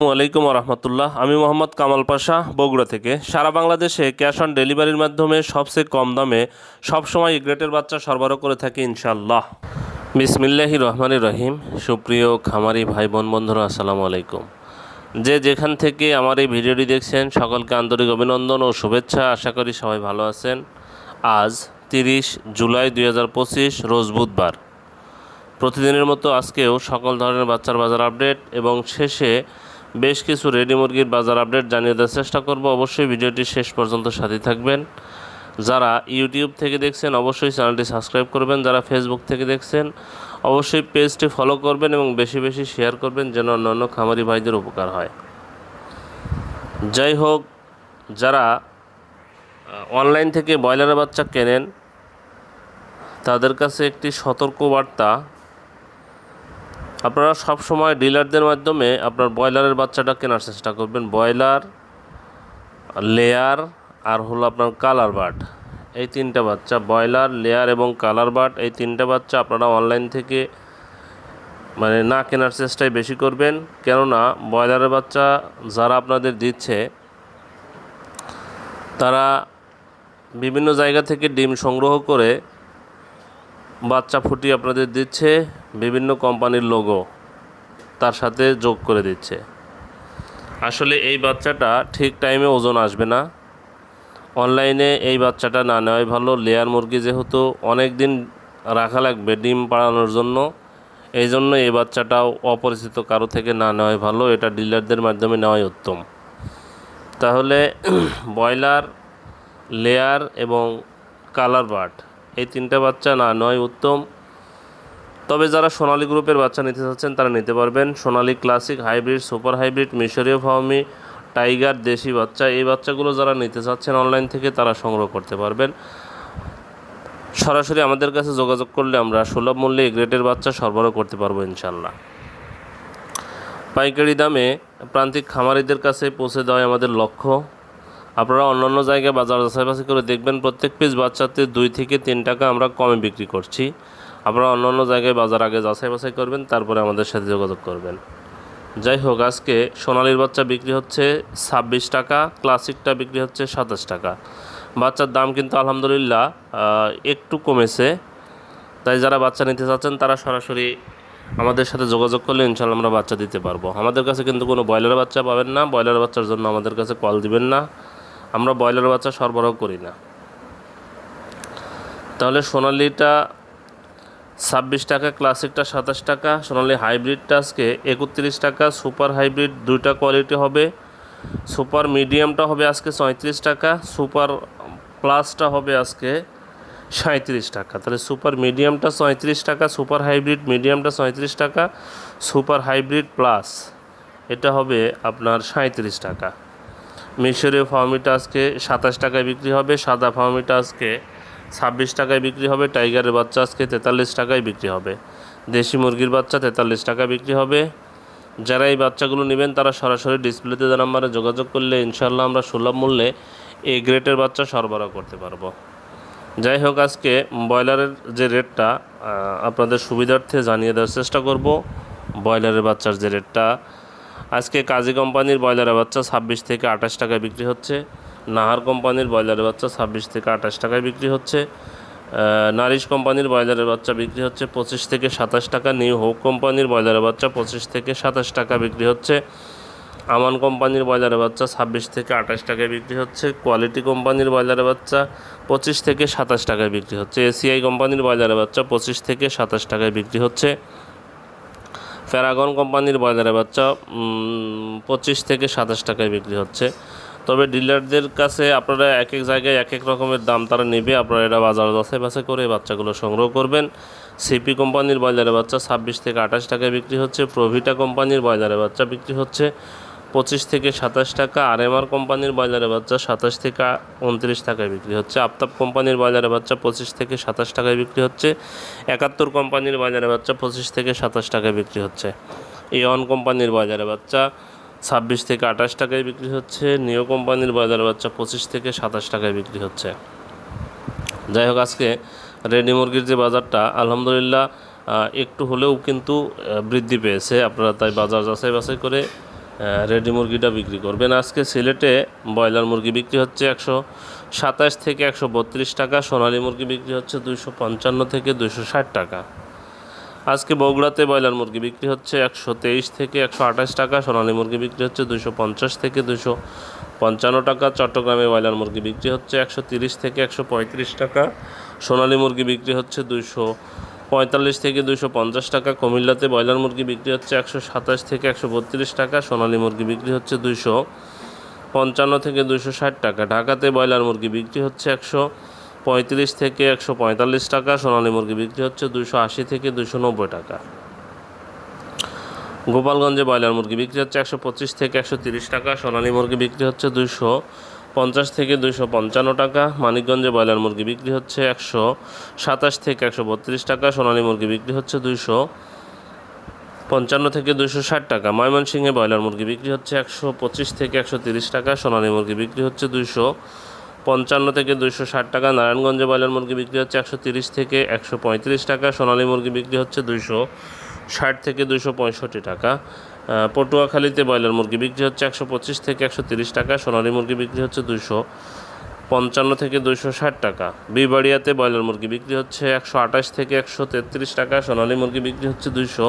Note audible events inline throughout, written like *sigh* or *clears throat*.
আলাইকুম রহমতুল্লাহ। আমি মোহাম্মদ কামাল পাশা, বগুড়া থেকে। সারা বাংলাদেশে ক্যাশ অন ডেলিভারির মাধ্যমে সবচেয়ে কম দামে সবসময় গ্রেটের বাচ্চা সরবরাহ করে থাকি ইনশাল্লাহ বিসমিল্লাহি রহমানি রহিম। সুপ্রিয় খামারি ভাই বোন বন্ধুরা, আসসালামু আলাইকুম। যে যেখান থেকে আমার এই ভিডিওটি দেখছেন, সকলকে আন্তরিক অভিনন্দন ও শুভেচ্ছা। আশা করি সবাই ভালো আছেন। আজ তিরিশ জুলাই দুই হাজার পঁচিশ, রোজ বুধবার। প্রতিদিনের মতো আজকেও সকল ধরনের বাচ্চার বাজার আপডেট এবং শেষে বেশ কিছু রেডি মুরগির বাজার আপডেট জানিয়ে দেওয়ার চেষ্টা করব। অবশ্যই ভিডিওটি শেষ পর্যন্ত সাথে থাকবেন। যারা ইউটিউব থেকে দেখছেন, অবশ্যই চ্যানেলটি সাবস্ক্রাইব করবেন। যারা ফেসবুক থেকে দেখছেন, অবশ্যই পেজটি ফলো করবেন এবং বেশি বেশি শেয়ার করবেন যেন অন্যান্য খামারি ভাইদের উপকার হয়। যাই হোক, যারা অনলাইন থেকে ব্রয়লারের বাচ্চা কেনেন, তাদের কাছে একটি সতর্ক বার্তা আপনারা সব সময় ডিলারদের মাধ্যমে আপনার ব্রয়লারের বাচ্চাটা কেনার চেষ্টা করবেন। ব্রয়লার, লেয়ার আর হলো আপনার কালার বার্ড। এই তিনটা বাচ্চা, ব্রয়লার, লেয়ার এবং কালার বার্ড, এই তিনটা বাচ্চা আপনারা অনলাইন থেকে মানে না কেনার চেষ্টাই বেশি করবেন। কেননা ব্রয়লারের বাচ্চা যারা আপনাদের দিচ্ছে, তারা বিভিন্ন জায়গা থেকে ডিম সংগ্রহ করে বাচ্চা ফুটিয়ে আপনাদের দিচ্ছে, বিভিন্ন কোম্পানির লোগো তার সাথে যোগ করে দিচ্ছে। আসলে এই বাচ্চাটা ঠিক টাইমে ওজন আসবে না। অনলাইনে এই বাচ্চাটা না নেওয়াই ভালো। লেয়ার মুরগি যেহেতু অনেক দিন রাখা লাগবে ডিম পাড়ানোর জন্য, এই জন্য এই বাচ্চাটাও অপরিচিত কারও থেকে না নেওয়াই ভালো। এটা ডিলারদের মাধ্যমে নেওয়াই উত্তম। তাহলে *clears throat* ব্রয়লার লেয়ার এবং কালার বার্ড এই তিনটা বাচ্চা না, নয় উত্তম। তবে যারা সোনালী গ্রুপের বাচ্চা নিতে চাচ্ছেন, তারা নিতে পারবেন। Sonali classic, hybrid, super hybrid, মিশরীয় ফার্মি টাইগার, দেশি বাচ্চা। এই বাচ্চাগুলো যারা নিতে চাচ্ছেন অনলাইন থেকে, তারা সংগ্রহ করতে পারবেন। সরাসরি আমাদের কাছে যোগাযোগ করলে আমরা সুলভ মূল্যে এই গ্রেডের বাচ্চা সরবরাহ করতে পারব ইনশাল্লাহ পাইকারি দামে প্রান্তিক খামারিদের কাছে পৌঁছে দেওয়াই আমাদের লক্ষ্য। আপনারা অন্যান্য জায়গায় বাজার যাচাই করে দেখবেন প্রত্যেক পিস বাচ্চাতে দুই থেকে তিন টাকা আমরা কমে বিক্রি করছি। আপনারা অন্য অন্য জায়গায় বাজার আগে যাচাই বাছাই করবেন, তারপরে আমাদের সাথে যোগাযোগ করবেন। যাই হোক, আজকে সোনালির বাচ্চা বিক্রি হচ্ছে ছাব্বিশ টাকা, ক্লাসিকটা বিক্রি হচ্ছে সাতাশ টাকা। বাচ্চার দাম কিন্তু আলহামদুলিল্লাহ একটু কমেছে। তাই যারা বাচ্চা নিতে চাচ্ছেন, তারা সরাসরি আমাদের সাথে যোগাযোগ করলে ইনশাল্লাহ আমরা বাচ্চা দিতে পারব। আমাদের কাছে কিন্তু কোনো ব্রয়লার বাচ্চা পাবেন না। ব্রয়লার বাচ্চার জন্য আমাদের কাছে কল দিবেন না। আমরা ব্রয়লার বাচ্চা সরবরাহ করি না। তাহলে সোনালিটা ছাব্বিশ টাকা, ক্লাসিকটা সাতাশ টাকা, সোনালি হাইব্রিডটা আজকে একত্রিশ টাকা, সুপার হাইব্রিড দুইটা কোয়ালিটি হবে, সুপার মিডিয়ামটা হবে আজকে পঁয়ত্রিশ টাকা, সুপার প্লাসটা হবে আজকে সাঁত্রিশ টাকা। তাহলে সুপার মিডিয়ামটা পঁয়ত্রিশ টাকা, সুপার হাইব্রিড মিডিয়ামটা পঁয়ত্রিশ টাকা, সুপার হাইব্রিড প্লাস, এটা হবে আপনার সাঁত্রিশ টাকা। মিশরীয় ফার্মিটা আজকে সাতাশ টাকায় বিক্রি হবে, সাদা ফার্মিটা আজকে ছাব্বিশ টাকায় বিক্রি হবে, টাইগারের বাচ্চা আজকে তেতাল্লিশ টাকায় বিক্রি হবে। দেশি মুরগির বাচ্চা তেতাল্লিশ টাকায় বিক্রি হবে। যারা এই বাচ্চাগুলো নেবেন, তারা সরাসরি ডিসপ্লেতে নাম্বারে যোগাযোগ করলে ইনশাল্লাহ আমরা সুলভ মূল্যে এ গ্রেটের বাচ্চা সরবরাহ করতে পারব। যাই হোক, আজকে ব্রয়লারের যে রেটটা আপনাদের সুবিধার্থে জানিয়ে দেওয়ার চেষ্টা করব। ব্রয়লারের বাচ্চার যে রেটটা আজকে কাজী কোম্পানির ব্রয়লারের বাচ্চা ছাব্বিশ থেকে আঠাশ টাকায় বিক্রি হচ্ছে। নাহার কোম্পানির ব্রয়লারের বাচ্চা ছাব্বিশ থেকে আঠাশ টাকায় বিক্রি হচ্ছে। নারিশ কোম্পানির ব্রয়লারের বাচ্চা বিক্রি হচ্ছে পঁচিশ থেকে সাতাশ টাকা। নিউ হোক কোম্পানির ব্রয়লারের বাচ্চা পঁচিশ থেকে সাতাশ টাকা বিক্রি হচ্ছে। আমান কোম্পানির ব্রয়লারের বাচ্চা ছাব্বিশ থেকে আঠাশ টাকায় বিক্রি হচ্ছে। কোয়ালিটি কোম্পানির ব্রয়লারের বাচ্চা পঁচিশ থেকে সাতাশ টাকায় বিক্রি হচ্ছে। এসিআই কোম্পানির ব্রয়লারের বাচ্চা পঁচিশ থেকে সাতাশ টাকায় বিক্রি হচ্ছে। প্যারাগন কোম্পানির ব্রয়লারের বাচ্চা পঁচিশ থেকে সাতাশ টাকায় বিক্রি হচ্ছে। তবে ডিলারদের কাছে আপনারা এক এক জায়গায় এক এক রকমের দাম তারা নেবে। আপনারা এটা বাজার যাচাই বাছাই করে বাচ্চাগুলো সংগ্রহ করবেন। সিপি কোম্পানির ব্রয়লারের বাচ্চা ছাব্বিশ থেকে আঠাশ টাকায় বিক্রি হচ্ছে। প্রভিটা কোম্পানির ব্রয়লারের বাচ্চা বিক্রি হচ্ছে। পঁচিশ থেকে সাতাশ টাকা, আর এমআর কোম্পানির ব্রয়লারের বাচ্চা সাতাশ থেকে উনত্রিশ টাকায় বিক্রি হচ্ছে। আফতাব কোম্পানির ব্রয়লারের বাচ্চা পঁচিশ থেকে সাতাশ টাকায় বিক্রি হচ্ছে। একাত্তর কোম্পানির ব্রয়লারের বাচ্চা পঁচিশ থেকে সাতাশ টাকায় বিক্রি হচ্ছে। এওয়ান কোম্পানির ব্রয়লারের বাচ্চা ছাব্বিশ থেকে আঠাশ টাকায় বিক্রি হচ্ছে। নিও কোম্পানির বাজার বাচ্চা পঁচিশ থেকে সাতাশ টাকায় বিক্রি হচ্ছে। যাই হোক, আজকে রেডি মুরগির যে বাজারটা, আলহামদুলিল্লাহ একটু হলেও কিন্তু বৃদ্ধি পেয়েছে। আপনারা তাই বাজার যাচাই বাছাই করে রেডি মুরগিটা বিক্রি করবেন। আজকে সিলেটে ব্রয়লার মুরগি বিক্রি হচ্ছে একশো সাতাশ থেকে একশো বত্রিশ টাকা, সোনালী মুরগি বিক্রি হচ্ছে দুইশো পঞ্চান্ন থেকে দুইশো ষাট টাকা। আজকে বগুড়াতে ব্রয়লার মুরগি বিক্রি হচ্ছে একশো তেইশ থেকে একশো আঠাশ টাকা, সোনালী মুরগি বিক্রি হচ্ছে দুশো পঞ্চাশ থেকে দুশো পঞ্চান্ন টাকা, চট্টগ্রামে ব্রয়লার মুরগি বিক্রি হচ্ছে একশো তিরিশ থেকে একশো পঁয়ত্রিশ টাকা, সোনালী মুরগি বিক্রি হচ্ছে দুশো পঁয়তাল্লিশ থেকে দুশো পঞ্চাশ টাকা, কুমিল্লাতে ব্রয়লার মুরগি বিক্রি হচ্ছে একশো সাতাশ থেকে একশো বত্রিশ টাকা, সোনালী মুরগি বিক্রি হচ্ছে দুশো পঞ্চান্ন থেকে দুশো ষাট টাকা, ঢাকাতে ব্রয়লার মুরগি বিক্রি হচ্ছে একশো পঁয়ত্রিশ থেকে একশো পঁয়তাল্লিশ টাকা, সোনালী মুরগি বিক্রি হচ্ছে দুশো আশি থেকে দুশো নব্বই টাকা। গোপালগঞ্জে ব্রয়লার মুরগি বিক্রি হচ্ছে একশো পঁচিশ থেকে একশো তিরিশ টাকা, সোনালী মুরগি বিক্রি হচ্ছে দুশো পঞ্চাশ থেকে দুশো পঞ্চান্ন টাকা। মানিকগঞ্জে ব্রয়লার মুরগি বিক্রি হচ্ছে একশো সাতাশ থেকে একশো বত্রিশ টাকা। সোনালী মুরগি বিক্রি হচ্ছে দুশো পঞ্চান্ন থেকে দুশো ষাট টাকা। ময়মনসিংহে ব্রয়লার মুরগি বিক্রি হচ্ছে একশো পঁচিশ থেকে একশো তিরিশ টাকা। সোনালী মুরগি বিক্রি হচ্ছে দুশো পঞ্চান্ন থেকে দুশো ষাট টাকা। নারায়ণগঞ্জে ব্রয়লার মুরগি বিক্রি হচ্ছে একশো তিরিশ থেকে একশো পঁয়ত্রিশ টাকা। সোনালী মুরগি বিক্রি হচ্ছে দুশো ষাট থেকে দুশো পঁয়ষট্টি টাকা। পটুয়াখালীতে ব্রয়লার মুরগি বিক্রি হচ্ছে একশো পঁচিশ থেকে একশো তিরিশ টাকা, সোনালী মুরগি বিক্রি হচ্ছে দুশো পঞ্চান্ন থেকে দুশো ষাট টাকা। বিবাড়িয়াতে ব্রয়লার মুরগি বিক্রি হচ্ছে একশো আঠাশ থেকে একশো তেত্রিশ টাকা, সোনালী মুরগি বিক্রি হচ্ছে দুশো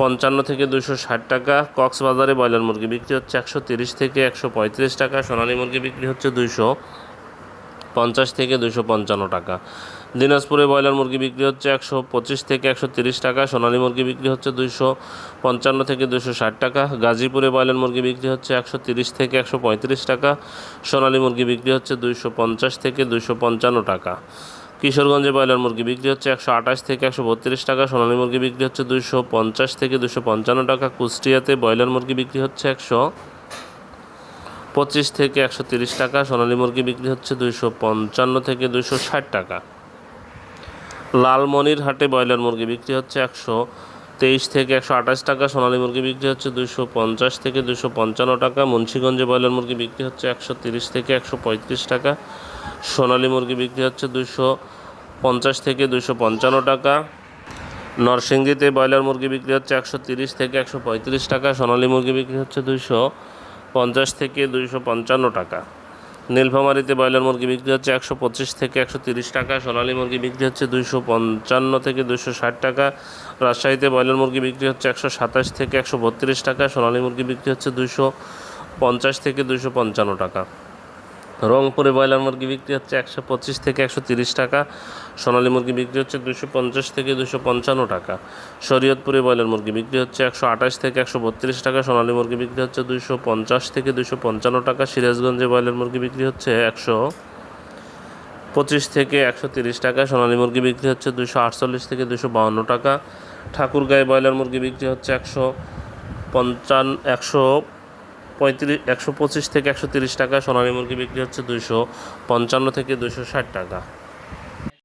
পঞ্চান্ন থেকে দুশো ষাট টাকা। কক্সবাজারে ব্রয়লার মুরগি বিক্রি হচ্ছে একশো তিরিশ থেকে একশো পঁয়ত্রিশ টাকা, সোনালী মুরগি বিক্রি হচ্ছে দুশো পঞ্চাশ থেকে দুশো পঞ্চান্ন টাকা। দিনাজপুরে ব্রয়লার মুরগি বিক্রি হচ্ছে একশো পঁচিশ থেকে একশো তিরিশ টাকা, সোনালী মুরগি বিক্রি হচ্ছে দুশো পঞ্চান্ন থেকে দুশো ষাট টাকা, গাজীপুরে ব্রয়লার মুরগি বিক্রি হচ্ছে একশো তিরিশ থেকে একশো পঁয়ত্রিশ টাকা, সোনালী মুরগি বিক্রি হচ্ছে দুশো পঞ্চাশ থেকে দুশো পঞ্চান্ন টাকা। কিশোরগঞ্জে ব্রয়লার মুরগি বিক্রি হচ্ছে একশো আঠাশ থেকে একশো বত্রিশ টাকা, সোনালী মুরগি বিক্রি হচ্ছে দুশো পঞ্চাশ থেকে দুশো পঞ্চান্ন টাকা, কুষ্টিয়াতে ব্রয়লার মুরগি বিক্রি হচ্ছে একশো পঁচিশ থেকে একশো তিরিশ টাকা, সোনালী মুরগি বিক্রি হচ্ছে দুইশো পঞ্চান্ন থেকে দুইশো ষাট টাকা। লালমনির হাটে ব্রয়লার মুরগি বিক্রি হচ্ছে একশো তেইশ থেকে একশো আঠাশ টাকা, সোনালী মুরগি বিক্রি হচ্ছে দুশো পঞ্চাশ থেকে দুশো পঞ্চান্ন টাকা, মুন্সিগঞ্জে ব্রয়লার মুরগি বিক্রি হচ্ছে একশো তিরিশ থেকে একশো পঁয়ত্রিশ টাকা, সোনালী মুরগি বিক্রি হচ্ছে দুশো পঞ্চাশ থেকে দুশো পঞ্চান্ন টাকা, নরসিংদীতে ব্রয়লার মুরগি বিক্রি হচ্ছে একশো তিরিশ থেকে একশো পঁয়ত্রিশ টাকা, সোনালী মুরগি বিক্রি হচ্ছে দুশো পঞ্চাশ থেকে দুইশো পঞ্চান্ন টাকা। নীলফামারিতে ব্রয়লার মুরগি বিক্রি হচ্ছে একশো পঁচিশ থেকে একশো তিরিশ টাকা, সোনালী মুরগি বিক্রি হচ্ছে দুইশো পঞ্চান্ন থেকে দুশো ষাট টাকা, রাজশাহীতে ব্রয়লার মুরগি বিক্রি হচ্ছে একশো সাতাশ থেকে একশো বত্রিশ টাকা, সোনালী মুরগি বিক্রি হচ্ছে দুশো পঞ্চাশ থেকে দুশো পঞ্চান্ন টাকা। রংপুরে ব্রয়লার মুরগি বিক্রি হচ্ছে একশো পঁচিশ থেকে একশো তিরিশ টাকা, সোনালী মুরগি বিক্রি হচ্ছে দুশো পঞ্চাশ থেকে দুশো পঞ্চান্ন টাকা। শরীয়তপুরে ব্রয়লার মুরগি বিক্রি হচ্ছে একশো আঠাশ থেকে একশো বত্রিশ টাকা, সোনালী মুরগি বিক্রি হচ্ছে দুশো পঞ্চাশ থেকে দুশো পঞ্চান্ন টাকা, সিরাজগঞ্জে ব্রয়লার মুরগি বিক্রি হচ্ছে একশো পঁচিশ থেকে একশো তিরিশ টাকা, সোনালী মুরগি বিক্রি হচ্ছে দুশো আটচল্লিশ থেকে দুশো বাউন্ন টাকা। ঠাকুরগাঁয়ে ব্রয়লার মুরগি বিক্রি হচ্ছে একশো পঞ্চান্ন, একশো পঁয়ত্রিশ, একশো পঁচিশ থেকে একশো তিরিশ টাকা। সোনালী মুরগি বিক্রি হচ্ছে দুশো পঞ্চান্ন থেকে দুশো ষাট টাকা।